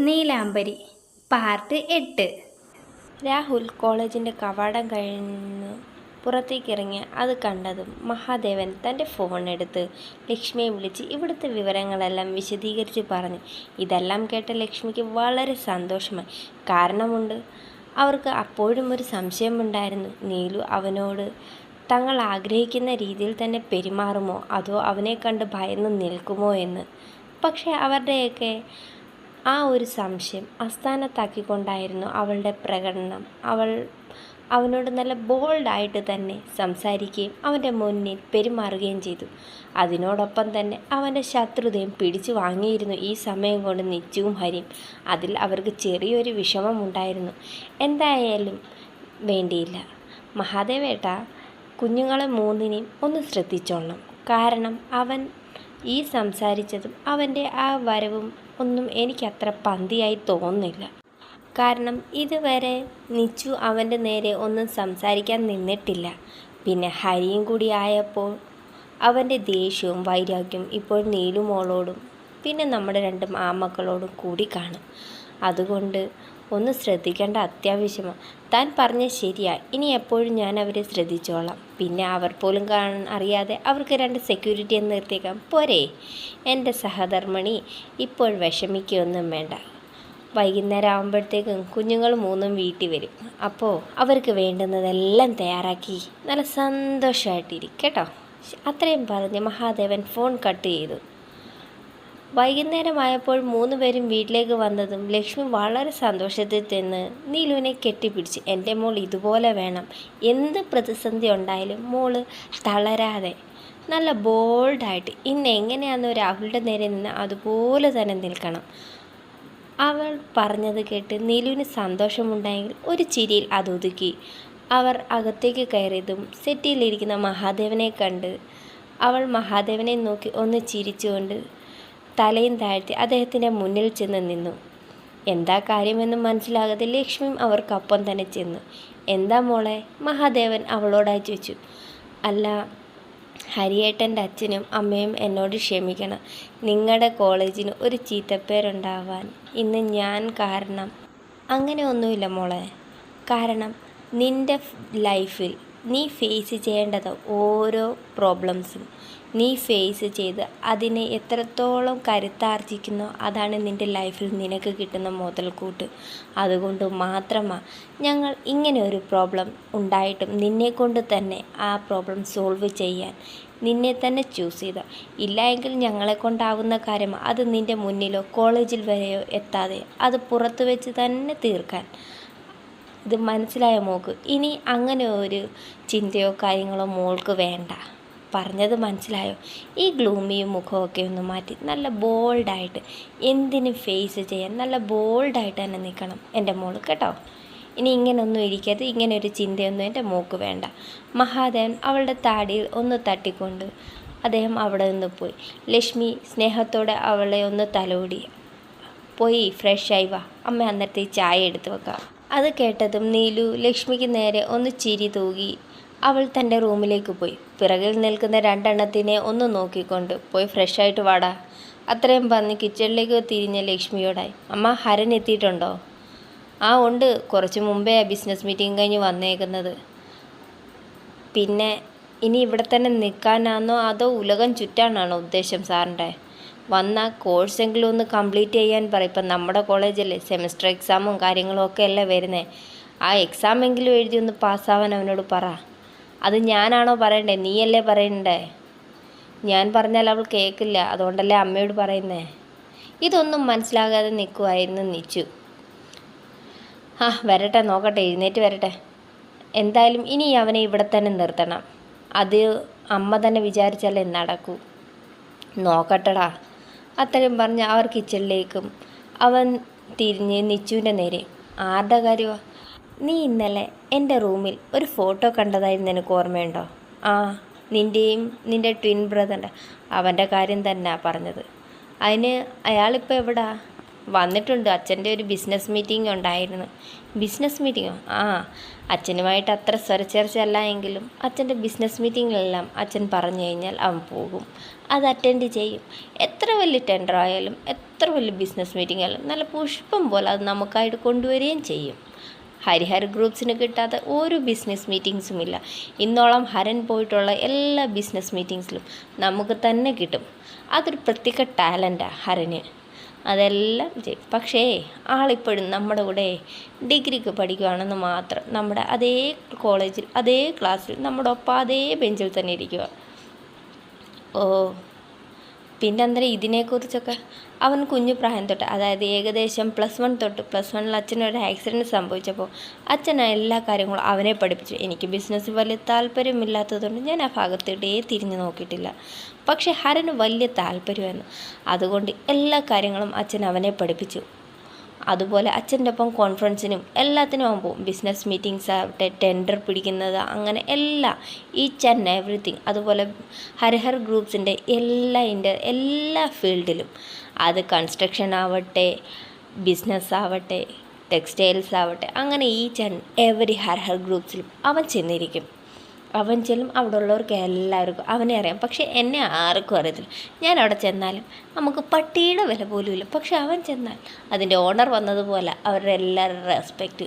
നീലാംബരി. Part എട്ട്. രാഹുൽ കോളേജിന്റെ കവാടം കഴിഞ്ഞ് പുറത്തേക്കിറങ്ങി അത് കണ്ടതും മഹാദേവൻ തന്റെ ഫോൺ എടുത്ത് ലക്ഷ്മിയെ വിളിച്ച് ഇവിടുത്തെ വിവരങ്ങളെല്ലാം വിശദീകരിച്ച് പറഞ്ഞു. ഇതെല്ലാം കേട്ട ലക്ഷ്മിക്ക് വളരെ സന്തോഷമായി. കാരണമുണ്ട് അവർക്ക് അപ്പോഴും ഒരു സംശയമുണ്ടായിരുന്നു. നീലു അവനോട് തങ്ങൾ ആഗ്രഹിക്കുന്ന രീതിയിൽ തന്നെ പെരുമാറുമോ? അതോ അവനെ കണ്ട് ഭയന്ന് നിൽക്കുമോ? എന്ന്. പക്ഷേ അവരുടെയൊക്കെ ആ ഒരു സംശയം അസ്ഥാനത്താക്കിക്കൊണ്ടായിരുന്നു അവളുടെ പ്രകടനം. അവൾ അവനോട് നല്ല ബോൾഡായിട്ട് തന്നെ സംസാരിക്കുകയും അവന്റെ മുന്നിൽ പെരുമാറുകയും ചെയ്തു. അതിനോടൊപ്പം തന്നെ അവന്റെ ശത്രുതയും പിടിച്ചു വാങ്ങിയിരുന്നു ഈ സമയം കൊണ്ട് നിച്ചുവും ഹരിയും. അതിൽ അവർക്ക് ചെറിയൊരു വിഷമമുണ്ടായിരുന്നു എന്തായാലും വേണ്ടിയില്ല. മഹാദേവേട്ട കുഞ്ഞുങ്ങളെ മൂന്നിനെയും ഒന്ന് ശ്രദ്ധിച്ചോളണം. കാരണം അവൻ ഈ സംസാരിച്ചതും അവന്റെ ആ വരവും ഒന്നും എനിക്കത്ര പന്തിയായി തോന്നുന്നില്ല. കാരണം ഇതുവരെ നിച്ചു അവന്റെ നേരെ ഒന്നും സംസാരിക്കാൻ നിന്നിട്ടില്ല. പിന്നെ ഹരിയും കൂടി ആയപ്പോൾ അവന്റെ ദേഷ്യവും വൈരാഗ്യവും ഇപ്പോൾ നീലുമോളോടും പിന്നെ നമ്മുടെ രണ്ട് മാമക്കളോടും കൂടി കാണും. അതുകൊണ്ട് ഒന്ന് ശ്രദ്ധിക്കേണ്ട അത്യാവശ്യമാണ് താൻ പറഞ്ഞ ശരിയാ. ഇനി എപ്പോഴും ഞാൻ അവരെ ശ്രദ്ധിച്ചോളാം. പിന്നെ അവർ പോലും കാണാൻ അറിയാതെ അവർക്ക് രണ്ട് സെക്യൂരിറ്റി എന്ന് നിർത്തിയേക്കാം. പോരെ. എന്റെ സഹധർമ്മിണി ഇപ്പോൾ വിഷമിക്കുകയൊന്നും വേണ്ട. വൈകുന്നേരം ആകുമ്പോഴത്തേക്കും കുഞ്ഞുങ്ങൾ മൂന്നും വീട്ടിൽ വരും. അപ്പോൾ അവർക്ക് വേണ്ടുന്നതെല്ലാം തയ്യാറാക്കി നല്ല സന്തോഷമായിട്ടിരിക്കും കേട്ടോ? അത്രയും പറഞ്ഞ് മഹാദേവൻ ഫോൺ കട്ട് ചെയ്തു. വൈകുന്നേരമായപ്പോൾ മൂന്ന് പേരും വീട്ടിലേക്ക് വന്നതും ലക്ഷ്മി വളരെ സന്തോഷത്തിൽ ചെന്ന് നീലുവിനെ കെട്ടിപ്പിടിച്ച് എന്റെ മോൾ ഇതുപോലെ വേണം. എന്ത് പ്രതിസന്ധി ഉണ്ടായാലും മോൾ തളരാതെ. നല്ല ബോൾഡായിട്ട് ഇന്ന് എങ്ങനെയാണെന്ന് രാഹുലിന്റെ നേരെ നിന്ന് അതുപോലെ തന്നെ നിൽക്കണം. അവൾ പറഞ്ഞത് കേട്ട് നീലുവിന് സന്തോഷമുണ്ടായെങ്കിൽ ഒരു ചിരിയിൽ അതൊതുക്കി. അവർ അകത്തേക്ക് കയറിയതും സെറ്റിയിലിരിക്കുന്ന മഹാദേവനെ കണ്ട് അവൾ മഹാദേവനെ നോക്കി ഒന്ന് ചിരിച്ചുകൊണ്ട് തലയും താഴ്ത്തി അദ്ദേഹത്തിന്റെ മുന്നിൽ ചെന്ന് നിന്നു. എന്താ കാര്യമെന്ന് മനസ്സിലാകാതെ ലക്ഷ്മിയും അവർക്കൊപ്പം തന്നെ ചെന്നു. എന്താ മോളെ? മഹാദേവൻ അവളോടായി ചോദിച്ചു. അല്ല ഹരിയേട്ടന്റെ അച്ഛനും അമ്മയും എന്നോട് ക്ഷമിക്കണം. നിങ്ങളുടെ കോളേജിന് ഒരു ചീത്തപ്പേരുണ്ടാവാൻ ഇന്ന് ഞാൻ കാരണം അങ്ങനെ ഒന്നുമില്ല മോളെ. കാരണം നിന്റെ ലൈഫിൽ നീ ഫേസ് ചെയ്യേണ്ടത് ഓരോ പ്രോബ്ലംസും നീ ഫേസ് ചെയ്ത് അതിനെ എത്രത്തോളം കരുത്താർജിക്കുന്നോ അതാണ് നിന്റെ ലൈഫിൽ നിനക്ക് കിട്ടുന്ന മുതൽക്കൂട്ട്. അതുകൊണ്ട് മാത്രമാണ് ഞങ്ങൾ ഇങ്ങനെ ഒരു പ്രോബ്ലം ഉണ്ടായിട്ടും നിന്നെക്കൊണ്ട് തന്നെ ആ പ്രോബ്ലം സോൾവ് ചെയ്യാൻ നിന്നെ തന്നെ ചൂസ് ചെയ്ത ഇല്ല എങ്കിൽ ഞങ്ങളെ കൊണ്ടാവുന്ന കാര്യം അത് നിന്റെ മുന്നിലോ കോളേജിൽ വരെയോ എത്താതെ അത് പുറത്തു വെച്ച് തന്നെ തീർക്കാൻ. ഇത് മനസ്സിലായ മോക്ക് ഇനി അങ്ങനെ ഒരു ചിന്തയോ കാര്യങ്ങളോ മോൾക്ക് വേണ്ട. പറഞ്ഞത് മനസ്സിലായോ? ഈ ഗ്ലൂമിയും മുഖമൊക്കെ ഒന്ന് മാറ്റി നല്ല ബോൾഡായിട്ട് എന്തിനും ഫേസ് ചെയ്യാൻ നല്ല ബോൾഡായിട്ട് തന്നെ നിൽക്കണം എന്റെ മോൾ കേട്ടോ. ഇനി ഇങ്ങനൊന്നും ഇരിക്കരുത് ഇങ്ങനെ ഒരു ചിന്തയൊന്നും എന്റെ മോക്ക് വേണ്ട. മഹാദേവൻ അവളുടെ താടിയിൽ ഒന്ന് തട്ടിക്കൊണ്ട് അദ്ദേഹം അവിടെ നിന്ന് പോയി. ലക്ഷ്മി സ്നേഹത്തോടെ അവളെ ഒന്ന് തലോടി. പോയി ഫ്രഷായി വാ അമ്മ അന്നത്തെ ചായ എടുത്ത് വെക്കാം. അത് കേട്ടതും നീലു ലക്ഷ്മിക്ക് നേരെ ഒന്ന് ചിരി തൂകി അവൾ തന്റെ റൂമിലേക്ക് പോയി. പിറകിൽ നിൽക്കുന്ന രണ്ടെണ്ണത്തിനെ ഒന്ന് നോക്കിക്കൊണ്ട് പോയി ഫ്രഷായിട്ട് വാടാ. അത്രയും പറഞ്ഞ് കിച്ചണിലേക്ക് തിരിഞ്ഞ ലക്ഷ്മിയോടായി. അമ്മ ഹരൻ എത്തിയിട്ടുണ്ടോ? ആ ഉണ്ട്. കുറച്ച് മുമ്പേ ബിസിനസ് മീറ്റിംഗ് കഴിഞ്ഞ് വന്നേക്കുന്നത്. പിന്നെ ഇനി ഇവിടെ തന്നെ നിൽക്കാനാണോ അതോ ഉലകം ചുറ്റാനാണോ ഉദ്ദേശം സാറിന്റെ? വന്ന കോഴ്സെങ്കിലും ഒന്ന് കംപ്ലീറ്റ് ചെയ്യാൻ പറയും ഇപ്പം നമ്മുടെ കോളേജല്ലേ സെമിസ്റ്റർ എക്സാമും കാര്യങ്ങളും ഒക്കെ അല്ലേ വരുന്നത് ആ എക്സാമെങ്കിലും എഴുതി ഒന്ന് പാസ്സാവാൻ അവനോട് പറ. അത് ഞാനാണോ പറയണ്ടേ? നീയല്ലേ പറയണ്ടേ? ഞാൻ പറഞ്ഞാൽ അവൾ കേൾക്കില്ല അതുകൊണ്ടല്ലേ അമ്മയോട് പറയുന്നേ? ഇതൊന്നും മനസ്സിലാകാതെ നിൽക്കുമായിരുന്നു നിച്ചു. ആ വരട്ടെ നോക്കട്ടെ എഴുന്നേറ്റ് വരട്ടെ. എന്തായാലും ഇനി അവനെ ഇവിടെ തന്നെ നിർത്തണം. അത് അമ്മ തന്നെ വിചാരിച്ചാലേ നടക്കൂ. നോക്കട്ടടാ. അത്രയും പറഞ്ഞ് അവർ കിച്ചണിലേക്കും അവൻ തിരിഞ്ഞ് നിച്ചുവിന്റെ നേരെ. ആരുടെ കാര്യമാ നീ ഇന്നലെ എന്റെ റൂമിൽ ഒരു ഫോട്ടോ കണ്ടതായിരുന്നു നിനക്ക് ഓർമ്മയുണ്ടോ? ആ നിന്റെയും നിന്റെ ട്വിൻ ബ്രദറിന്റെ. അവന്റെ കാര്യം തന്നെ പറഞ്ഞത്. അതിന് അയാളിപ്പോൾ എവിടാ? വന്നിട്ടുണ്ട്. അച്ഛന്റെ ഒരു ബിസിനസ് മീറ്റിംഗ് ഉണ്ടായിരുന്നു. ബിസിനസ് മീറ്റിങ്ങോ ആ അച്ഛനുമായിട്ട് അത്ര സ്വരച്ചേർച്ചയല്ല എങ്കിലും അച്ഛന്റെ ബിസിനസ് മീറ്റിങ്ങിലെല്ലാം അച്ഛൻ പറഞ്ഞു കഴിഞ്ഞാൽ അവൻ പോകും. അത് അറ്റൻഡ് ചെയ്യും. എത്ര വലിയ ടെൻഡർ ആയാലും എത്ര വലിയ ബിസിനസ് മീറ്റിംഗ് ആയാലും നല്ല പുഷ്പം പോലെ അത് നമുക്കായിട്ട് കൊണ്ടുവരികയും ചെയ്യും. ഹരിഹർ ഗ്രൂപ്പ്സിന് കിട്ടാത്ത ഒരു ബിസിനസ് മീറ്റിംഗ്സും ഇല്ല ഇന്നോളം ഹരൻ പോയിട്ടുള്ള എല്ലാ ബിസിനസ് മീറ്റിങ്സിലും നമുക്ക് തന്നെ കിട്ടും. അതൊരു പ്രത്യേക ടാലന്റാണ് ഹരന്. അതെല്ലാം പക്ഷേ ആളിപ്പോഴും നമ്മുടെ കൂടെ ഡിഗ്രിക്ക് പഠിക്കുകയാണെന്ന് മാത്രം നമ്മുടെ അതേ കോളേജിൽ അതേ ക്ലാസ്സിൽ നമ്മുടെ ഒപ്പം അതേ ബെഞ്ചിൽ തന്നെ ഇരിക്കുക ഓ പിന്നെ അന്നേരം ഇതിനെക്കുറിച്ചൊക്കെ അവൻ കുഞ്ഞു പ്രായം തൊട്ട് അതായത് ഏകദേശം പ്ലസ് വൺ തൊട്ട് പ്ലസ് വണ്ണിൽ അച്ഛനൊരു ആക്സിഡന്റ് സംഭവിച്ചപ്പോൾ അച്ഛൻ എല്ലാ കാര്യങ്ങളും അവനെ പഠിപ്പിച്ചു. എനിക്ക് ബിസിനസ് വലിയ താല്പര്യമില്ലാത്തതുകൊണ്ട് ഞാൻ ആ ഭാഗത്തോട്ടേ തിരിഞ്ഞു നോക്കിയിട്ടില്ല. പക്ഷേ ഹരന് വലിയ താല്പര്യമായിരുന്നു. അതുകൊണ്ട് എല്ലാ കാര്യങ്ങളും അച്ഛൻ അവനെ പഠിപ്പിച്ചു. അതുപോലെ അച്ഛന്റെ ഒപ്പം കോൺഫറൻസിനും എല്ലാത്തിനും അവൻ പോകും. ബിസിനസ് മീറ്റിങ്സ് ആവട്ടെ ടെൻഡർ പിടിക്കുന്നത് അങ്ങനെ എല്ലാ. ഈച്ച് ആൻഡ് എവറിത്തിങ് അതുപോലെ ഹരിഹർ ഗ്രൂപ്പ്സിന്റെ എല്ലാ ഇന്റെ എല്ലാ ഫീൽഡിലും അത് കൺസ്ട്രക്ഷൻ ആവട്ടെ ബിസിനസ് ആവട്ടെ ടെക്സ്റ്റൈൽസ് ആവട്ടെ അങ്ങനെ ഈച്ച് ആൻഡ് എവറി ഹർഹർ ഗ്രൂപ്പ്സിലും അവൻ ചെന്നിരിക്കും. അവൻ ചെല്ലും അവിടെ ഉള്ളവർക്ക് എല്ലാവർക്കും അവനെ അറിയാം. പക്ഷേ എന്നെ ആർക്കും അറിയത്തില്ല. ഞാൻ അവിടെ ചെന്നാലും നമുക്ക് പട്ടിയുടെ വില പോലും ഇല്ല പക്ഷെ അവൻ ചെന്നാൽ അതിന്റെ ഓണർ വന്നതുപോലെ അവരുടെ എല്ലാവരുടെ റെസ്പെക്റ്റ്.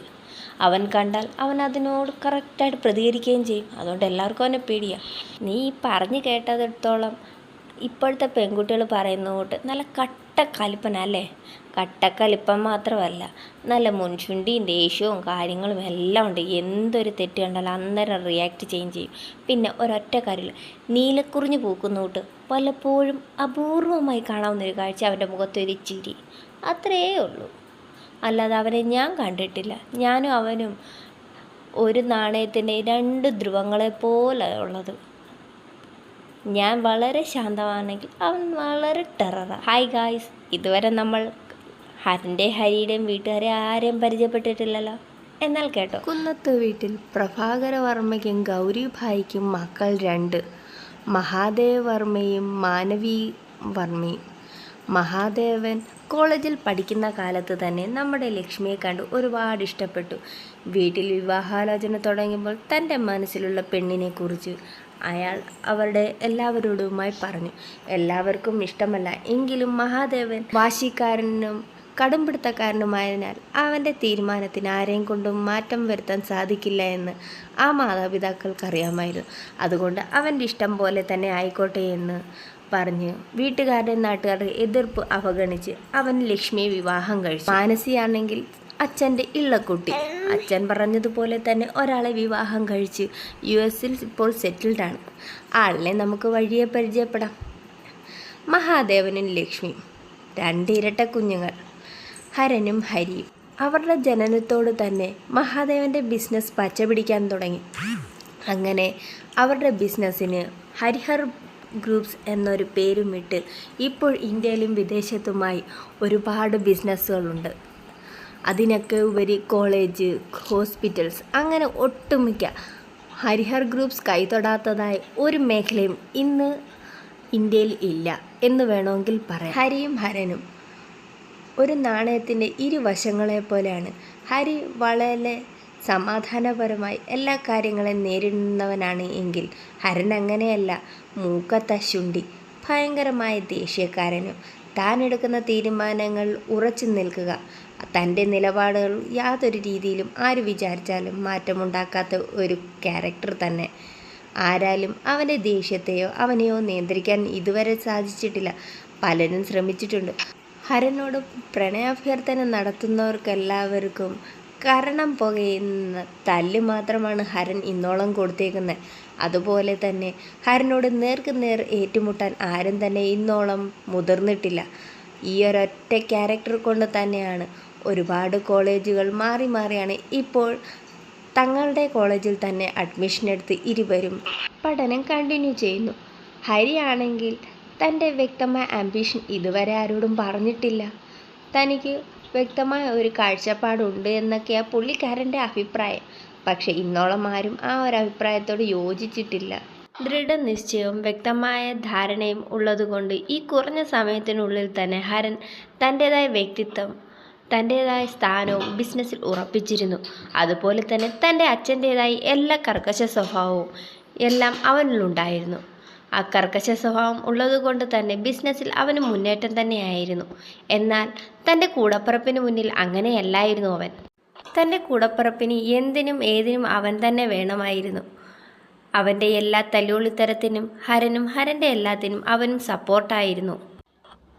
അവൻ കണ്ടാൽ അവൻ അതിനോട് കറക്റ്റായിട്ട് പ്രതികരിക്കുകയും ചെയ്യും. അതുകൊണ്ട് എല്ലാവർക്കും അവനെ പേടിയാണ് നീ പറഞ്ഞു കേട്ടതിടത്തോളം ഇപ്പോഴത്തെ പെൺകുട്ടികൾ നല്ല കൂട്ട് നല്ല കട്ടക്കലിപ്പനല്ലേ? കട്ടക്കലിപ്പൻ മാത്രമല്ല നല്ല മുൻചുണ്ടിയും ദേഷ്യവും കാര്യങ്ങളും എല്ലാം ഉണ്ട്. എന്തൊരു തെറ്റ് കണ്ടാലും അന്നേരം റിയാക്ട് ചെയ്യും ചെയ്യും. പിന്നെ ഒരൊറ്റ കാര്യമില്ല നീലക്കുറിഞ്ഞ് പൂക്കുന്ന കൂട്ട് പലപ്പോഴും അപൂർവമായി കാണാവുന്നൊരു കാഴ്ച അവന്റെ മുഖത്തൊരു ചിരി. അത്രയേ ഉള്ളൂ. അല്ലാതെ അവനെ ഞാൻ കണ്ടിട്ടില്ല. ഞാനും അവനും ഒരു നാണയത്തിന്റെ രണ്ട് ധ്രുവങ്ങളെ പോലെ ഉള്ളത്. ഞാൻ വളരെ ശാന്തമാണെങ്കിൽ അവൻ വളരെ ടെററാണ് ഹായ് ഗായ്സ് ഇതുവരെ നമ്മൾ ഹരന്റെ ഹരിയുടെയും വീട്ടുകാരെ ആരെയും പരിചയപ്പെട്ടിട്ടില്ലല്ലോ? എന്നാൽ കേട്ടോ. കുന്നത്ത് വീട്ടിൽ ഗൗരി ഭായിക്കും മക്കൾ രണ്ട്. മഹാദേവ് വർമ്മയും മാനവി വർമ്മയും. മഹാദേവൻ കോളേജിൽ പഠിക്കുന്ന കാലത്ത് തന്നെ നമ്മുടെ ലക്ഷ്മിയെ കണ്ട് ഒരുപാട് ഇഷ്ടപ്പെട്ടു. വീട്ടിൽ വിവാഹാലോചന തുടങ്ങിയപ്പോൾ തന്റെ മനസ്സിലുള്ള പെണ്ണിനെക്കുറിച്ച് അയാൾ അവരുടെ എല്ലാവരോടുമായി പറഞ്ഞു എല്ലാവർക്കും ഇഷ്ടമല്ല. എങ്കിലും മഹാദേവൻ വാശിക്കാരനും കടുംപിടുത്തക്കാരനുമായതിനാൽ അവന്റെ തീരുമാനത്തിന് ആരെയും കൊണ്ടും മാറ്റം വരുത്താൻ സാധിക്കില്ല എന്ന് ആ മാതാപിതാക്കൾക്കറിയാമായിരുന്നു. അതുകൊണ്ട് അവന്റെ ഇഷ്ടം പോലെ തന്നെ ആയിക്കോട്ടെ എന്ന് പറഞ്ഞ് വീട്ടുകാരുടെ നാട്ടുകാരുടെ എതിർപ്പ് അവഗണിച്ച് അവൻ ലക്ഷ്മിയെ വിവാഹം കഴിച്ചു. മാനസിയാണെങ്കിൽ അച്ഛന്റെ ഇള്ളക്കുട്ടി. അച്ഛൻ പറഞ്ഞതുപോലെ തന്നെ ഒരാളെ വിവാഹം കഴിച്ച് യു എസിൽ ഇപ്പോൾ സെറ്റിൽഡാണ് ആളിനെ നമുക്ക് വഴിയെ പരിചയപ്പെടാം. മഹാദേവനും ലക്ഷ്മിയും. രണ്ട് ഇരട്ട കുഞ്ഞുങ്ങൾ. ഹരനും ഹരിയും. അവരുടെ ജനനത്തോട് തന്നെ മഹാദേവന്റെ ബിസിനസ് പച്ചപിടിക്കാൻ തുടങ്ങി. അങ്ങനെ അവരുടെ ബിസിനസ്സിന് ഹരിഹർ ഗ്രൂപ്പ്സ് എന്നൊരു പേരുമിട്ട് ഇപ്പോൾ ഇന്ത്യയിലും വിദേശത്തുമായി ഒരുപാട് ബിസിനസ്സുകളുണ്ട് അതിനൊക്കെ ഉപരി കോളേജ് ഹോസ്പിറ്റൽസ് അങ്ങനെ ഒട്ടുമിക്ക ഹരിഹർ ഗ്രൂപ്പ്സ് കൈതൊടാത്തതായ ഒരു മേഖലയും ഇന്ന് ഇന്ത്യയിൽ ഇല്ല എന്ന് വേണമെങ്കിൽ പറയാം. ഹരിയും ഹരനും ഒരു നാണയത്തിന്റെ ഇരുവശങ്ങളെ പോലെയാണ്. ഹരി വളരെ സമാധാനപരമായി എല്ലാ കാര്യങ്ങളെയും നേരിടുന്നവനാണ് എങ്കിൽ ഹരൻ അങ്ങനെയല്ല. മൂക്കത്ത ശുണ്ടി ഭയങ്കരമായ ദേഷ്യക്കാരനും താൻ എടുക്കുന്ന തീരുമാനങ്ങൾ ഉറച്ചു നിൽക്കുക തന്റെ നിലപാടുകൾ യാതൊരു രീതിയിലും ആര് വിചാരിച്ചാലും മാറ്റമുണ്ടാക്കാത്ത ഒരു ക്യാരക്ടർ തന്നെ. ആരാലും അവന്റെ ദേഷ്യത്തെയോ അവനെയോ നിയന്ത്രിക്കാൻ ഇതുവരെ സാധിച്ചിട്ടില്ല. പലരും ശ്രമിച്ചിട്ടുണ്ട്. ഹരനോട് പ്രണയാഭ്യർത്ഥന നടത്തുന്നവർക്കെല്ലാവർക്കും കരണം പുകയുന്ന തല്ല് മാത്രമാണ് ഹരൻ ഇന്നോളം കൊടുത്തേക്കുന്നത്. അതുപോലെ തന്നെ ഹരനോട് നേർക്ക് നേർ ഏറ്റുമുട്ടാൻ ആരും തന്നെ ഇന്നോളം മുതിർന്നിട്ടില്ല. ഈ ഒരൊറ്റ ക്യാരക്ടർ കൊണ്ട് തന്നെയാണ് ഒരുപാട് കോളേജുകൾ മാറി മാറിയാണ് ഇപ്പോൾ തങ്ങളുടെ കോളേജിൽ തന്നെ അഡ്മിഷൻ എടുത്ത് ഇരുവരും പഠനം കണ്ടിന്യൂ ചെയ്യുന്നു. ഹരിയാണെങ്കിൽ തന്റെ വ്യക്തമായ ആംബിഷൻ ഇതുവരെ ആരോടും പറഞ്ഞിട്ടില്ല. തനിക്ക് വ്യക്തമായ ഒരു കാഴ്ചപ്പാടുണ്ട് എന്നൊക്കെയാണ് പുള്ളിക്കാരന്റെ അഭിപ്രായം. പക്ഷേ ഇന്നോളം ആരും ആ ഒരു അഭിപ്രായത്തോട് യോജിച്ചിട്ടില്ല. ദൃഢനിശ്ചയവും വ്യക്തമായ ധാരണയും ഉള്ളതുകൊണ്ട് ഈ കുറഞ്ഞ സമയത്തിനുള്ളിൽ തന്നെ ഹരൻ തന്റേതായ വ്യക്തിത്വം തന്റേതായ സ്ഥാനവും ബിസിനസ്സിൽ ഉറപ്പിച്ചിരുന്നു. അതുപോലെ തന്നെ തന്റെ അച്ഛന്റെതായി എല്ലാ കർക്കശ സ്വഭാവവും എല്ലാം അവനിലുണ്ടായിരുന്നു ആ കർക്കശ സ്വഭാവം ഉള്ളതുകൊണ്ട് തന്നെ ബിസിനസ്സിൽ അവന് മുന്നേറ്റം തന്നെയായിരുന്നു. എന്നാൽ തന്റെ കൂടപ്പിറപ്പിന് മുന്നിൽ അങ്ങനെയല്ലായിരുന്നു അവൻ. തന്റെ കൂടപ്പിറപ്പിന് എന്തിനും ഏതിനും അവൻ തന്നെ വേണമായിരുന്നു. അവന്റെ എല്ലാ തല്ലുള്ളിത്തരത്തിനും ഹരനും ഹരന്റെ എല്ലാത്തിനും അവനും സപ്പോർട്ടായിരുന്നു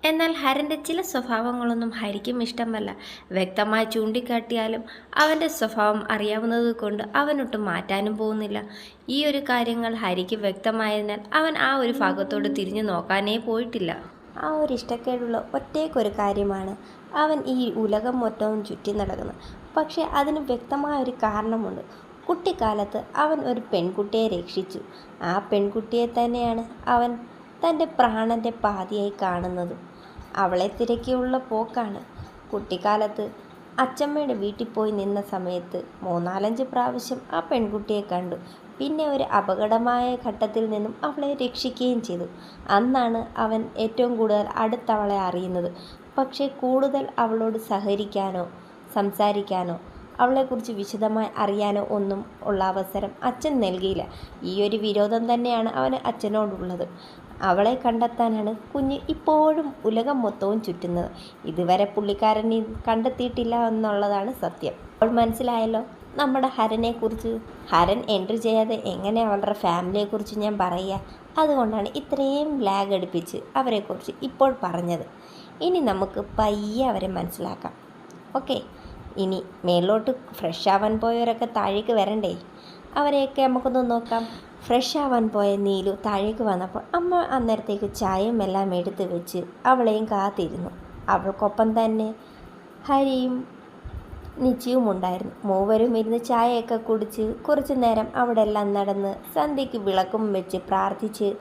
എന്നാൽ ഹരന്റെ ചില സ്വഭാവങ്ങളൊന്നും ഹരിക്കും ഇഷ്ടമല്ല. വ്യക്തമായി ചൂണ്ടിക്കാട്ടിയാലും അവന്റെ സ്വഭാവം അറിയാവുന്നത് കൊണ്ട് അവനൊട്ടും മാറ്റാനും പോകുന്നില്ല. ഈ ഒരു കാര്യങ്ങൾ ഹരിക്ക് വ്യക്തമായതിനാൽ അവൻ ആ ഒരു ഭാഗത്തോട് തിരിഞ്ഞു നോക്കാനേ പോയിട്ടില്ല. ആ ഒരു ഇഷ്ടക്കേടുള്ള ഒറ്റയ്ക്കൊരു കാര്യമാണ്. അവൻ ഈ ഉലകം മൊത്തവും ചുറ്റി നടക്കുന്നത്. പക്ഷേ അതിന് വ്യക്തമായ ഒരു കാരണമുണ്ട്. കുട്ടിക്കാലത്ത് അവൻ ഒരു പെൺകുട്ടിയെ രക്ഷിച്ചു. ആ പെൺകുട്ടിയെ തന്നെയാണ് അവൻ തന്റെ പ്രാണന്റെ പാതിയായി കാണുന്നത്. അവളെ തിരക്കിയുള്ള പോക്കാണ്. കുട്ടിക്കാലത്ത് അച്ചമ്മയുടെ വീട്ടിൽ പോയി നിന്ന സമയത്ത് മൂന്നാലഞ്ച് പ്രാവശ്യം ആ പെൺകുട്ടിയെ കണ്ടു. പിന്നെ ഒരു അപകടമായ ഘട്ടത്തിൽ നിന്നും അവളെ രക്ഷിക്കുകയും ചെയ്തു. അന്നാണ് അവൻ ഏറ്റവും കൂടുതൽ അടുത്തവളെ അറിയുന്നത്. പക്ഷേ കൂടുതൽ അവളോട് സഹകരിക്കാനോ സംസാരിക്കാനോ അവളെക്കുറിച്ച് വിശദമായി അറിയാനോ ഒന്നും ഉള്ള അവസരം അച്ഛൻ നൽകിയില്ല. ഈ ഒരു വിരോധം തന്നെയാണ് അവന് അച്ഛനോടുള്ളത്. അവളെ കണ്ടെത്താനാണ് കുഞ്ഞ് ഇപ്പോഴും ഉലകം മൊത്തവും ചുറ്റുന്നത്. ഇതുവരെ പുള്ളിക്കാരൻ കണ്ടെത്തിയിട്ടില്ല എന്നുള്ളതാണ് സത്യം. അപ്പോൾ മനസ്സിലായല്ലോ നമ്മുടെ ഹരനെക്കുറിച്ച്. ഹരൻ എൻട്രി ചെയ്യാതെ എങ്ങനെ അവളുടെ ഫാമിലിയെക്കുറിച്ച് ഞാൻ പറയുക? അതുകൊണ്ടാണ് ഇത്രയും ലാഗ് അടുപ്പിച്ച് അവരെക്കുറിച്ച് ഇപ്പോൾ പറഞ്ഞത്. ഇനി നമുക്ക് പയ്യെ അവരെ മനസ്സിലാക്കാം. ഓക്കെ? ഇനി മേലോട്ട് ഫ്രഷ് ആവാൻ പോയവരൊക്കെ താഴേക്ക് വരണ്ടേ? അവരെയൊക്കെ നമുക്കൊന്ന് നോക്കാം. ഫ്രഷ് ആവാൻ പോയ നീലു താഴേക്ക് വന്നപ്പോൾ അമ്മ അന്നേരത്തേക്ക് ചായയും എല്ലാം എടുത്ത് വെച്ച് അവളെയും കാത്തിരുന്നു. അവൾക്കൊപ്പം തന്നെ ഹരിയും നിച്ചിയും ഉണ്ടായിരുന്നു. മൂവരും ഇരുന്ന് ചായയൊക്കെ കുടിച്ച് കുറച്ച് നേരം അവിടെ എല്ലാം നടന്ന് സന്ധ്യയ്ക്ക് വിളക്കും വെച്ച് പ്രാർത്ഥിച്ച്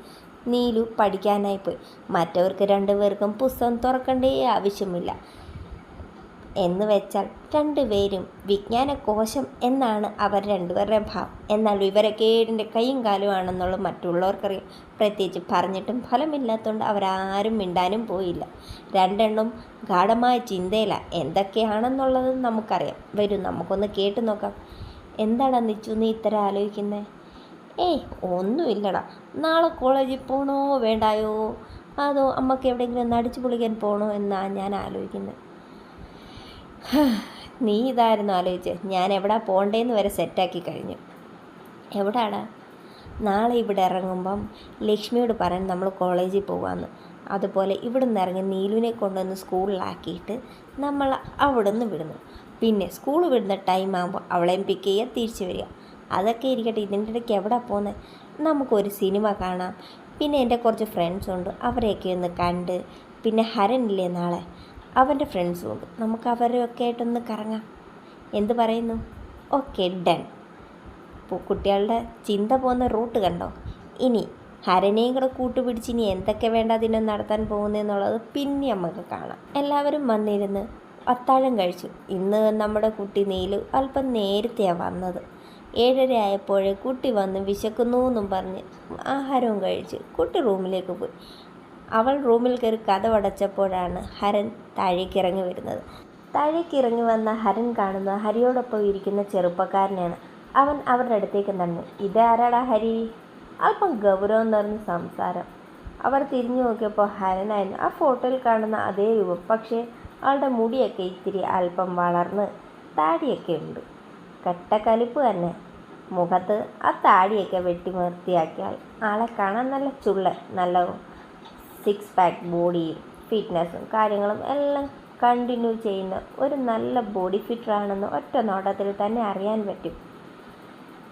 നീലു പഠിക്കാനായി പോയി. മറ്റവർക്ക് രണ്ടുപേർക്കും പുസ്തകം തുറക്കേണ്ടേ ആവശ്യമില്ല. എന്ന് വെച്ചാൽ രണ്ടുപേരും വിജ്ഞാനകോശം എന്നാണ് അവർ രണ്ടുപേരുടെ ഭാവം. എന്നാൽ വിവരക്കേടിന്റെ കൈയും കാലുമാണെന്നുള്ള മറ്റുള്ളവർക്കറിയാം. പ്രത്യേകിച്ച് പറഞ്ഞിട്ടും ഫലമില്ലാത്തതുകൊണ്ട് അവരാരും മിണ്ടാനും പോയില്ല. രണ്ടെണ്ണം ഗാഠമായ ചിന്തയില. എന്തൊക്കെയാണെന്നുള്ളത് നമുക്കറിയാം. വരും നമുക്കൊന്ന് കേട്ടു നോക്കാം. എന്താടാ നിച്ചു നീ ഇത്ര ആലോചിക്കുന്നത് ഏയ് ഒന്നുമില്ലടാ. നാളെ കോളേജിൽ പോകണോ വേണ്ടായോ? അതോ അമ്മയ്ക്ക് എവിടെയെങ്കിലും ഒന്ന് അടിച്ചു പൊളിക്കാൻ പോകണോ എന്നാണ് ഞാൻ ആലോചിക്കുന്നത് നീ ഇതായിരുന്നു ആലോചിച്ച്. ഞാൻ എവിടെ പോകണ്ടേന്ന് വരെ സെറ്റാക്കി കഴിഞ്ഞു. എവിടാടാ? നാളെ ഇവിടെ ഇറങ്ങുമ്പം ലക്ഷ്മിയോട് പറയാൻ നമ്മൾ കോളേജിൽ പോകാമെന്ന് അതുപോലെ ഇവിടെ നിന്ന് ഇറങ്ങി നീലുവിനെ കൊണ്ടുവന്ന് സ്കൂളിലാക്കിയിട്ട് നമ്മൾ അവിടെ നിന്ന് വിടുന്നു. പിന്നെ സ്കൂൾ വിടുന്ന ടൈം ആകുമ്പോൾ അവളെയും പിക്ക് ചെയ്യുക തിരിച്ചു വരിക. അതൊക്കെ ഇരിക്കട്ടെ ഇതിന്റെ ഇടയ്ക്ക് എവിടെ പോകുന്നത് നമുക്കൊരു സിനിമ കാണാം. പിന്നെ എന്റെ കുറച്ച് ഫ്രണ്ട്സ് ഉണ്ട് അവരെയൊക്കെ ഒന്ന് കണ്ട്. പിന്നെ ഹരനില്ലേ നാളെ? അവന്റെ ഫ്രണ്ട്സും ഉണ്ട്. നമുക്ക് അവരെയൊക്കെ ആയിട്ടൊന്ന് കറങ്ങാം. എന്ത് പറയുന്നു? ഓക്കെ ഡൺ കുട്ടികളുടെ ചിന്ത പോകുന്ന റൂട്ട് കണ്ടോ? ഇനി ഹരനെയും കൂടെ കൂട്ടുപിടിച്ച് ഇനി എന്തൊക്കെ വേണ്ട അതിനെ നടത്താൻ പോകുന്നതെന്നുള്ളത് പിന്നെ നമുക്ക് കാണാം. എല്ലാവരും വന്നിരുന്ന് അത്താഴം കഴിച്ചു. ഇന്ന് നമ്മുടെ കുട്ടി നീലു അല്പം നേരത്തെയാണ് വന്നത്. ഏഴര ആയപ്പോഴേ കുട്ടി വന്ന് വിശക്കുന്നു എന്നും പറഞ്ഞ് ആഹാരവും കഴിച്ച് കുട്ടി റൂമിലേക്ക് പോയി. അവൾ റൂമിൽ കയറി കഥവടച്ചപ്പോഴാണ് ഹരൻ താഴേക്ക് ഇറങ്ങി വരുന്നത്. താഴേക്ക് ഇറങ്ങി വന്ന ഹരൻ കാണുന്ന ഹരിയോടൊപ്പം ഇരിക്കുന്ന ചെറുപ്പക്കാരനെയാണ് അവൻ അവരുടെ അടുത്തേക്ക് നടന്നു. ഇതാരാടാ ഹരി? അല്പം ഗൗരവം നിറഞ്ഞ സംസാരം. അവർ തിരിഞ്ഞു നോക്കിയപ്പോൾ ഹരനായിരുന്നു ആ ഫോട്ടോയിൽ കാണുന്ന അതേ രൂപം പക്ഷേ ആളുടെ മുടിയൊക്കെ ഇത്തിരി അല്പം വളർന്ന് താടിയൊക്കെ ഉണ്ട്. കട്ടക്കലിപ്പ് തന്നെ. മുഖത്ത് ആ താടിയൊക്കെ വെട്ടി വൃത്തിയാക്കിയാൽ ആളെ കാണാൻ നല്ല ചുള്ള നല്ല സിക്സ് പാക്ക് ബോഡിയും ഫിറ്റ്നസ്സും കാര്യങ്ങളും എല്ലാം കണ്ടിന്യൂ ചെയ്യുന്ന ഒരു നല്ല ബോഡി ഫിറ്ററാണെന്ന് ഒറ്റ നോട്ടത്തിൽ തന്നെ അറിയാൻ പറ്റും.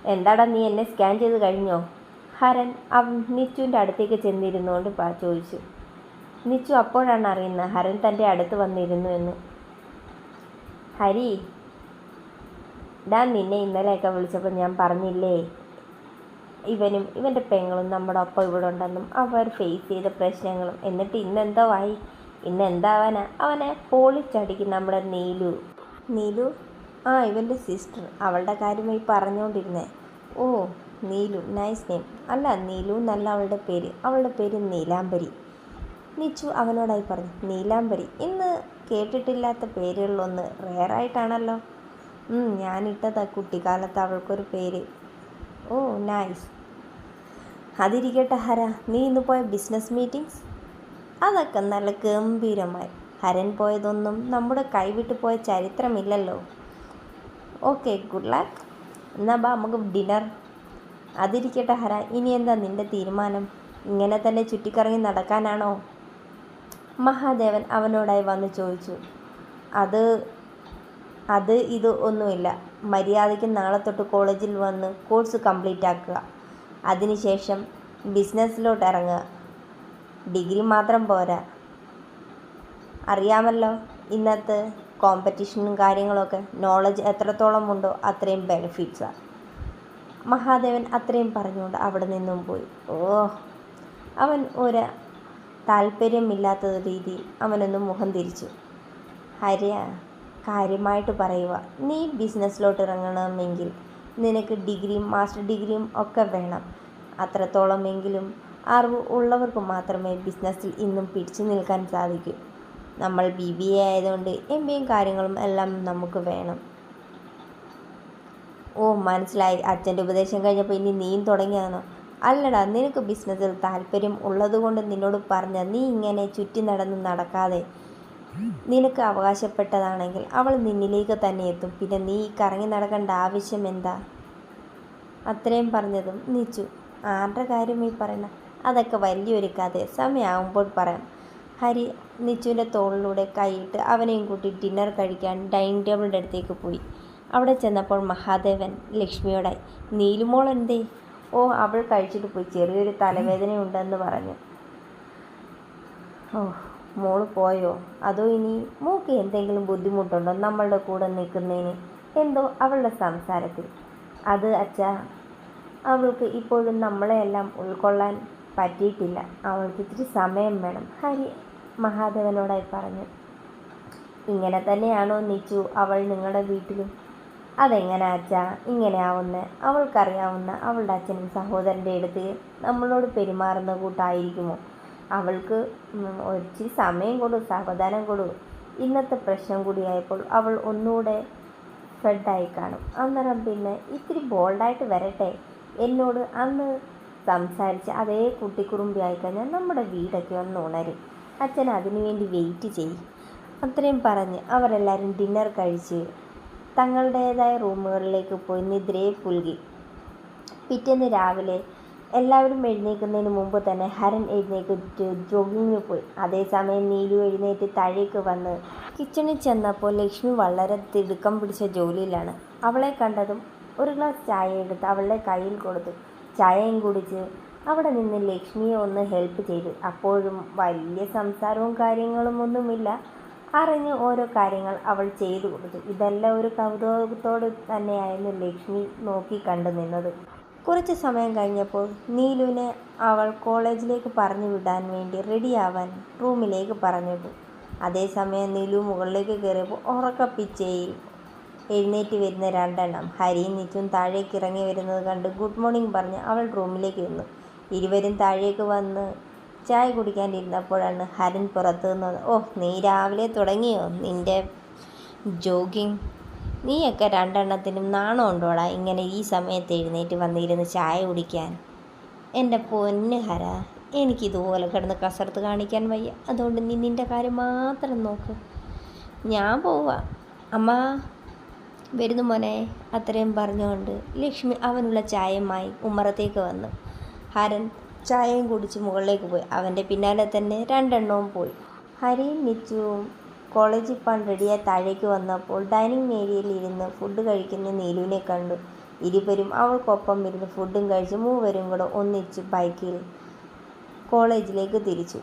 എന്താടാ നീ എന്നെ സ്കാൻ ചെയ്ത് കഴിഞ്ഞോ? ഹരൻ നിച്ചുവിന്റെ അടുത്തേക്ക് ചെന്നിരുന്നുകൊണ്ട് ചോദിച്ചു. നിച്ചു അപ്പോഴാണ് അറിയുന്നത് ഹരൻ തന്റെ അടുത്ത് വന്നിരുന്നു എന്ന്. ഹരി ഡാ നിന്നെ ഇന്നലെയൊക്കെ വിളിച്ചപ്പോൾ ഞാൻ പറഞ്ഞില്ലേ? ഇവനും ഇവന്റെ പെങ്ങളും നമ്മുടെ ഒപ്പം ഇവിടെ ഉണ്ടെന്നും അവർ ഫേസ് ചെയ്ത പ്രശ്നങ്ങളും. എന്നിട്ട് ഇന്നെന്തോ ആയി? ഇന്ന് എന്താവാനാ അവനെ പൊളിച്ചടിക്കും നമ്മുടെ നീലു. നീലു? ആ ഇവന്റെ സിസ്റ്റർ അവളുടെ കാര്യമായി പറഞ്ഞുകൊണ്ടിരുന്നേ ഓ നീലു. നൈസ് നെയിം അല്ല നീലു എന്നല്ല അവളുടെ പേര്. അവളുടെ പേര് നീലാംബരി. നിച്ചു അവനോടായി പറഞ്ഞു നീലാംബരി ഇന്ന് കേട്ടിട്ടില്ലാത്ത പേരുകളിലൊന്ന് റെയറായിട്ടാണല്ലോ ഞാനിട്ടതാ കുട്ടിക്കാലത്ത് അവൾക്കൊരു പേര്. ഓ നൈസ് അതിരിക്കട്ടെ ഹര നീ ഇന്ന് പോയ ബിസിനസ് മീറ്റിംഗ്സ് അതൊക്കെ നല്ല ഗംഭീരമായി. ഹരൻ പോയതൊന്നും നമ്മുടെ കൈവിട്ട് പോയ ചരിത്രമില്ലല്ലോ. ഓക്കെ ഗുഡ് ലക്ക് എന്നാ ബാ നമുക്ക് ഡിന്നർ അതിരിക്കട്ടെ ഹര ഇനി എന്താ നിന്റെ തീരുമാനം? ഇങ്ങനെ തന്നെ ചുറ്റിക്കറങ്ങി നടക്കാനാണോ? മഹാദേവൻ അവനോടായി വന്ന് ചോദിച്ചു. അത് അത് ഇത് ഒന്നുമില്ല. മര്യാദയ്ക്ക് നാളെ തൊട്ട് കോളേജിൽ വന്ന് കോഴ്സ് കംപ്ലീറ്റ് ആക്കുക. അതിനുശേഷം ബിസിനസ്സിലോട്ട് ഇറങ്ങുക. ഡിഗ്രി മാത്രം പോരാ. അറിയാമല്ലോ ഇന്നത്തെ കോമ്പറ്റീഷനും കാര്യങ്ങളൊക്കെ നോളജ് എത്രത്തോളം ഉണ്ടോ അത്രയും ബെനിഫിറ്റ്സാണ് മഹാദേവൻ അത്രയും പറഞ്ഞുകൊണ്ട് അവിടെ നിന്നും പോയി. ഓ അവൻ ഒരു താല്പര്യമില്ലാത്ത രീതിയിൽ അവനൊന്നും മുഖം തിരിച്ചു. ഹരിയ കാര്യമായിട്ട് പറയുക നീ ബിസിനസ്സിലോട്ട് ഇറങ്ങണമെങ്കിൽ നിനക്ക് ഡിഗ്രിയും മാസ്റ്റർ ഡിഗ്രിയും ഒക്കെ വേണം. അത്രത്തോളമെങ്കിലും അറിവ് ഉള്ളവർക്ക് മാത്രമേ ബിസിനസ്സിൽ ഇന്നും പിടിച്ചു നിൽക്കാൻ സാധിക്കൂ. നമ്മൾ ബി ബി എ ആയതുകൊണ്ട് എം ബിയും കാര്യങ്ങളും എല്ലാം നമുക്ക് വേണം. ഓ മനസ്സിലായി. അച്ഛന്റെ ഉപദേശം കഴിഞ്ഞപ്പോൾ ഇനി നീയും തുടങ്ങിയാണോ അല്ലടാ നിനക്ക് ബിസിനസ്സിൽ താല്പര്യം ഉള്ളതുകൊണ്ട് നിന്നോട് പറഞ്ഞ നീ ഇങ്ങനെ ചുറ്റി നടന്ന് നടക്കാതെ നിനക്ക് അവകാശപ്പെട്ടതാണെങ്കിൽ അവൾ നിന്നിലേക്ക് തന്നെ എത്തും. പിന്നെ നീ കറങ്ങി നടക്കേണ്ട ആവശ്യം എന്താ? അത്രയും പറഞ്ഞതും നിച്ചു. ആരുടെ കാര്യം ഈ പറയണ? അതൊക്കെ വലിയൊരു കഥ. സമയമാകുമ്പോൾ പറയാം. ഹരി നിച്ചുവിന്റെ തോളിലൂടെ കൈയിട്ട് അവനെയും കൂട്ടി ഡിന്നർ കഴിക്കാൻ ഡൈനിങ് ടേബിളിന്റെ അടുത്തേക്ക് പോയി. അവിടെ ചെന്നപ്പോൾ മഹാദേവൻ ലക്ഷ്മിയോടായി നീലുമോൾ എന്തേ? ഓ അവൾ കഴിച്ചിട്ട് പോയി. ചെറിയൊരു തലവേദനയുണ്ടെന്ന് പറഞ്ഞു. ഓ മോൾ പോയോ? അതോ ഇനി മൂക്ക് എന്തെങ്കിലും ബുദ്ധിമുട്ടുണ്ടോ നമ്മളുടെ കൂടെ നിൽക്കുന്നതിന്? എന്തോ അവളുടെ സംസാരത്തിൽ. അത് അച്ഛാ അവൾക്ക് ഇപ്പോഴും നമ്മളെയെല്ലാം ഉൾക്കൊള്ളാൻ പറ്റിയിട്ടില്ല. അവൾക്ക് ഇത്തിരി സമയം വേണം ഹരി മഹാദേവനോടായി പറഞ്ഞു. ഇങ്ങനെ തന്നെയാണോ നിച്ചു അവൾ നിങ്ങളുടെ വീട്ടിലും? അതെങ്ങനെ അച്ഛാ ഇങ്ങനെ ആവുന്ന അവൾക്കറിയാവുന്ന അവളുടെ അച്ഛനും സഹോദരന്റെ അടുത്ത് നമ്മളോട് പെരുമാറുന്ന കൂട്ടായിരിക്കുമോ? അവൾക്ക് ഒരിച്ചിരി സമയം കൊടു സാവധാനം കൊടു. ഇന്നത്തെ പ്രശ്നം കൂടിയായപ്പോൾ അവൾ ഒന്നുകൂടെ ഫ്രെഡായി കാണും. അന്നേരം പിന്നെ ഇത്തിരി ബോൾഡായിട്ട് വരട്ടെ. എന്നോട് അന്ന് സംസാരിച്ച് അതേ കുട്ടിക്കുറുമ്പി ആയിക്കഴിഞ്ഞാൽ നമ്മുടെ വീടൊക്കെ ഒന്ന് ഉണരും. അച്ഛൻ അതിനുവേണ്ടി വെയിറ്റ് ചെയ്യും. അത്രയും പറഞ്ഞ് അവരെല്ലാവരും ഡിന്നർ കഴിച്ച് തങ്ങളുടേതായ റൂമുകളിലേക്ക് പോയി നിദ്രയെ പുൽകി. പിറ്റേന്ന് രാവിലെ എല്ലാവരും എഴുന്നേൽക്കുന്നതിന് മുമ്പ് തന്നെ ഹരൻ എഴുന്നേറ്റ് ജോഗിങ്ങിന് പോയി. അതേസമയം നീലു എഴുന്നേറ്റ് താഴേക്ക് വന്ന് കിച്ചണിൽ ചെന്നപ്പോൾ ലക്ഷ്മി വളരെ തിടുക്കം പിടിച്ച ജോലിയിലാണ്. അവളെ കണ്ടതും ഒരു ഗ്ലാസ് ചായ എടുത്ത് അവളുടെ കയ്യിൽ കൊടുത്തു. ചായയും കുടിച്ച് അവിടെ നിന്ന് ലക്ഷ്മിയെ ഒന്ന് ഹെൽപ്പ് ചെയ്തു. അപ്പോഴും വലിയ സംസാരവും കാര്യങ്ങളും ഒന്നുമില്ല. അറിഞ്ഞ് ഓരോ കാര്യങ്ങൾ അവൾ ചെയ്തു കൊടുത്തു. ഇതെല്ലാം ഒരു കൗതുകത്തോട് തന്നെയായിരുന്നു ലക്ഷ്മി നോക്കി കണ്ടു നിന്നത്. കുറച്ച് സമയം കഴിഞ്ഞപ്പോൾ നീലുവിനെ അവൾ കോളേജിലേക്ക് പറഞ്ഞു വിടാൻ വേണ്ടി റെഡിയാവാൻ റൂമിലേക്ക് പറഞ്ഞിട്ടു. അതേസമയം നീലു മുകളിലേക്ക് കയറിയപ്പോൾ ഉറക്കപ്പിച്ചേയിൽ എഴുന്നേറ്റ് വരുന്ന രണ്ടെണ്ണം ഹരിയും നിച്ചും താഴേക്ക് ഇറങ്ങി വരുന്നത് കണ്ട് ഗുഡ് മോർണിംഗ് പറഞ്ഞ് അവൾ റൂമിലേക്ക് വന്നു. ഇരുവരും താഴേക്ക് വന്ന് ചായ കുടിക്കാനിരുന്നപ്പോഴാണ് ഹരൻ പുറത്തു നിന്നത് ഓ നീ രാവിലെ തുടങ്ങിയോ? നിന്റെ ജോഗിങ് നീയൊക്കെ രണ്ടെണ്ണത്തിനും നാണം ഉണ്ടോടാ ഇങ്ങനെ ഈ സമയത്ത് എഴുന്നേറ്റ് വന്നിരുന്ന് ചായ കുടിക്കാൻ? എന്റെ പൊന്ന് ഹര എനിക്കിതുപോലെ കിടന്ന് കസർത്ത് കാണിക്കാൻ വയ്യ. അതുകൊണ്ട് നീ നിന്റെ കാര്യം മാത്രം നോക്ക്. ഞാൻ പോവാ. അമ്മ വരുന്നു മോനെ. അത്രയും പറഞ്ഞുകൊണ്ട് ലക്ഷ്മി അവനുള്ള ചായയുമായി ഉമ്മറത്തേക്ക് വന്നു. ഹരൻ ചായയും കുടിച്ച് മുകളിലേക്ക് പോയി. അവന്റെ പിന്നാലെ തന്നെ രണ്ടെണ്ണവും പോയി. ഹരിയും നിച്ചുവും കോളേജിൽ പോകാൻ റെഡിയായി താഴേക്ക് വന്നപ്പോൾ ഡൈനിങ് ഏരിയയിൽ ഇരുന്ന് ഫുഡ് കഴിക്കുന്ന നീലുവിനെ കണ്ടു. ഇരുവരും അവൾക്കൊപ്പം ഇരുന്ന് ഫുഡും കഴിച്ച് മൂവരും കൂടെ ഒന്നിച്ച് ബൈക്കിൽ കോളേജിലേക്ക് തിരിച്ചു.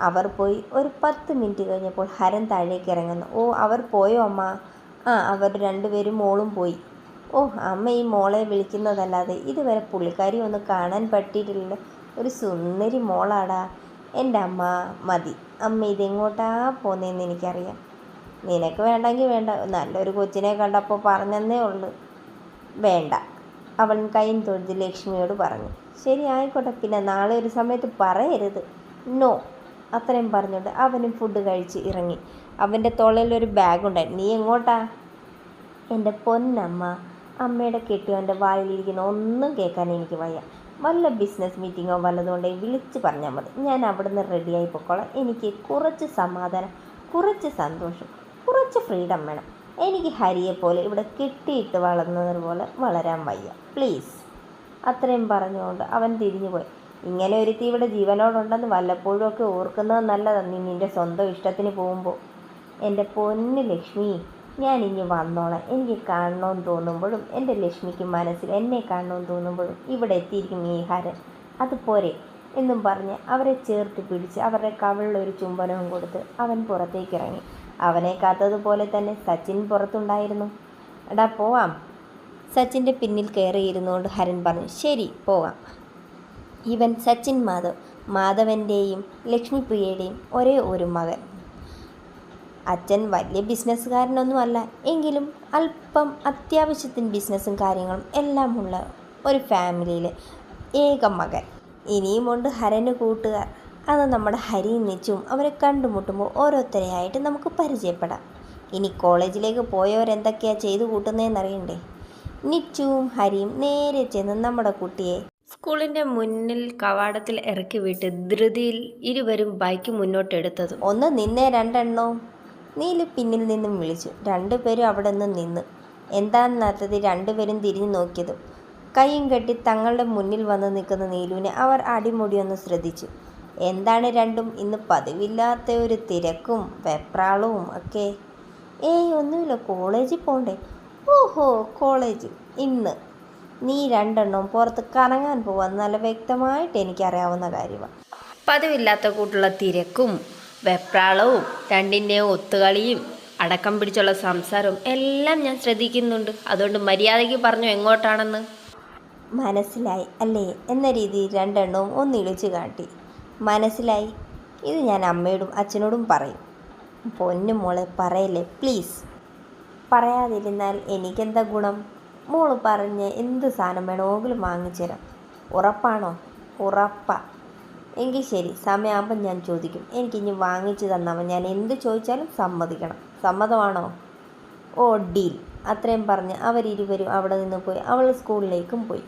അവർ പോയി ഒരു പത്ത് മിനിറ്റ് കഴിഞ്ഞപ്പോൾ ഹരൻ താഴേക്ക് ഇറങ്ങുന്നു. ഓ അവർ പോയോ അമ്മ? ആ അവർ രണ്ടുപേരും മോളും പോയി. ഓ അമ്മ ഈ മോളെ വിളിക്കുന്നതല്ലാതെ ഇതുവരെ പുള്ളിക്കാരി ഒന്ന് കാണാൻ പറ്റിയിട്ടില്ല ഒരു സുന്ദരി മോളാടാ. എന്റെ അമ്മ മതി. അമ്മ ഇതെങ്ങോട്ടാ പോന്നേന്ന് എനിക്കറിയാം. നിനക്ക് വേണ്ടെങ്കിൽ വേണ്ട. നല്ലൊരു കൊച്ചിനെ കണ്ടപ്പോൾ പറഞ്ഞെന്നേ ഉള്ളൂ. വേണ്ട. അവൻ കൈയും തൊഴുതി ലക്ഷ്മിയോട് പറഞ്ഞു. ശരി ആയിക്കോട്ടെ. പിന്നെ നാളെ ഒരു സമയത്ത് പറയരുത്. നോ അത്രയും പറഞ്ഞുകൊണ്ട് അവനും ഫുഡ് കഴിച്ച് ഇറങ്ങി. അവന്റെ തൊള്ളയിലൊരു ബാഗുണ്ടായിരുന്നു നീ എങ്ങോട്ടാ? എന്റെ പൊന്നമ്മ അമ്മയുടെ കെട്ടിയവന്റെ വായിലിരിക്കുന്ന ഒന്നും കേൾക്കാൻ എനിക്ക് വയ്യ. വല്ല ബിസിനസ് മീറ്റിങ്ങോ വല്ലതുകൊണ്ടെങ്കിൽ വിളിച്ച് പറഞ്ഞാൽ മതി. ഞാൻ അവിടെ നിന്ന് റെഡിയായി പൊക്കോളാം. എനിക്ക് കുറച്ച് സമാധാനം കുറച്ച് സന്തോഷം കുറച്ച് ഫ്രീഡം വേണം. എനിക്ക് ഹരിയെ പോലെ ഇവിടെ കെട്ടിയിട്ട് വളർന്നത് പോലെ വളരാൻ വയ്യ. പ്ലീസ് അത്രയും പറഞ്ഞുകൊണ്ട് അവൻ തിരിഞ്ഞുപോയി ഇങ്ങനെ ഒരുത്തി ഇവിടെ ജീവനോടുണ്ടെന്ന് വല്ലപ്പോഴും ഒക്കെ ഓർക്കുന്നത് നല്ലതാണ് നീ നിന്റെ സ്വന്തം ഇഷ്ടത്തിന് പോകുമ്പോൾ എന്റെ പൊന്ന് ലക്ഷ്മി. ഞാൻ ഇനി വന്നോളാം. എനിക്ക് കാണണമെന്ന് തോന്നുമ്പോഴും എന്റെ ലക്ഷ്മിക്ക് മനസ്സിൽ എന്നെ കാണണമെന്ന് തോന്നുമ്പോഴും ഇവിടെ എത്തിയിരിക്കും ഈ ഹരൻ. അതുപോലെ എന്നും പറഞ്ഞ് അവരെ ചേർത്ത് പിടിച്ച് അവരുടെ കവിളിലൊരു ചുംബനവും കൊടുത്ത് അവൻ പുറത്തേക്ക് ഇറങ്ങി. അവനെ കാത്തതുപോലെ തന്നെ സച്ചിൻ പുറത്തുണ്ടായിരുന്നു. എടാ പോവാം. സച്ചിന്റെ പിന്നിൽ കയറിയിരുന്നുകൊണ്ട് ഹരൻ പറഞ്ഞു ശരി പോവാം. ഇവൻ സച്ചിൻ മാധവ് മാധവന്റെയും ലക്ഷ്മിപ്രിയയുടെയും ഒരേ ഒരു മകൻ. അച്ഛൻ വലിയ ബിസിനസ്സുകാരനൊന്നുമല്ല. എങ്കിലും അല്പം അത്യാവശ്യത്തിന് ബിസിനസ്സും കാര്യങ്ങളും എല്ലാം ഉള്ള ഒരു ഫാമിലിയിലെ ഏക മകൻ. ഇനിയുമുണ്ട് ഹരന് കൂട്ടുകാർ. അത് നമ്മുടെ ഹരിയും നിച്ചും അവരെ കണ്ടുമുട്ടുമ്പോൾ ഓരോരുത്തരെയായിട്ട് നമുക്ക് പരിചയപ്പെടാം. ഇനി കോളേജിലേക്ക് പോയവരെന്തൊക്കെയാണ് ചെയ്തു കൂട്ടുന്നതെന്നറിയണ്ടേ നിച്ചുവും ഹരിയും നേരെ ചെന്ന് നമ്മുടെ കുട്ടിയെ സ്കൂളിന്റെ മുന്നിൽ കവാടത്തിൽ ഇറക്കി വിട്ട് ധൃതിയിൽ ഇരുവരും ബൈക്ക് മുന്നോട്ടെടുത്തത്. ഒന്ന് നിന്നേ രണ്ടെണ്ണവും. നീൽ പിന്നിൽ നിന്നും വിളിച്ചു. രണ്ടുപേരും അവിടെ നിന്ന് നിന്നു. എന്താണെന്നാത്തത് രണ്ടുപേരും തിരിഞ്ഞു നോക്കിയതും. കൈയും കെട്ടി തങ്ങളുടെ മുന്നിൽ വന്ന് നിൽക്കുന്ന നീലുവിനെ അവർ അടിമുടിയൊന്ന് ശ്രദ്ധിച്ചു. എന്താണ് രണ്ടും? ഇന്ന് പതിവില്ലാത്ത ഒരു തിരക്കും വെപ്രാളവും ഒക്കെ. ഏയ് ഒന്നുമില്ല. കോളേജിൽ പോണ്ടേ? ഓഹോ കോളേജ് ഇന്ന്. നീ രണ്ടെണ്ണം പുറത്ത് കറങ്ങാൻ പോവാൻ നല്ല വ്യക്തമായിട്ട് എനിക്കറിയാവുന്ന കാര്യമാണ് പതിവില്ലാത്ത കൂട്ടുള്ള തിരക്കും വെപ്രാളവും രണ്ടിന്റെയും ഒത്തുകളിയും അടക്കം പിടിച്ചുള്ള സംസാരവും എല്ലാം ഞാൻ ശ്രദ്ധിക്കുന്നുണ്ട്. അതുകൊണ്ട് മര്യാദയ്ക്ക് പറഞ്ഞു എങ്ങോട്ടാണെന്ന്? മനസ്സിലായി അല്ലേ? എന്ന രീതിയിൽ രണ്ടെണ്ണവും ഒന്നിളിച്ചു കാട്ടി. മനസ്സിലായി? ഇത് ഞാൻ അമ്മയോടും അച്ഛനോടും പറയും. പൊന്നു മോളെ പറയല്ലേ പ്ലീസ് പറയാതിരുന്നാൽ എനിക്കെന്താ ഗുണം? മോൾ പറഞ്ഞ് എന്ത് സാധനം വേണമെങ്കിലും വാങ്ങിച്ചു തരാം ഉറപ്പാണോ? ഉറപ്പാ. എങ്കിൽ ശരി സമയമാകുമ്പോൾ ഞാൻ ചോദിക്കും. എനിക്കിനി വാങ്ങിച്ചു തന്നാൽ ഞാൻ എന്ത് ചോദിച്ചാലും സമ്മതിക്കണം. സമ്മതമാണോ? ഓ ഡീൽ. അത്രയും പറഞ്ഞ് അവരിരുവരും അവിടെ നിന്ന് പോയി. അവൾ സ്കൂളിലേക്കും പോയി.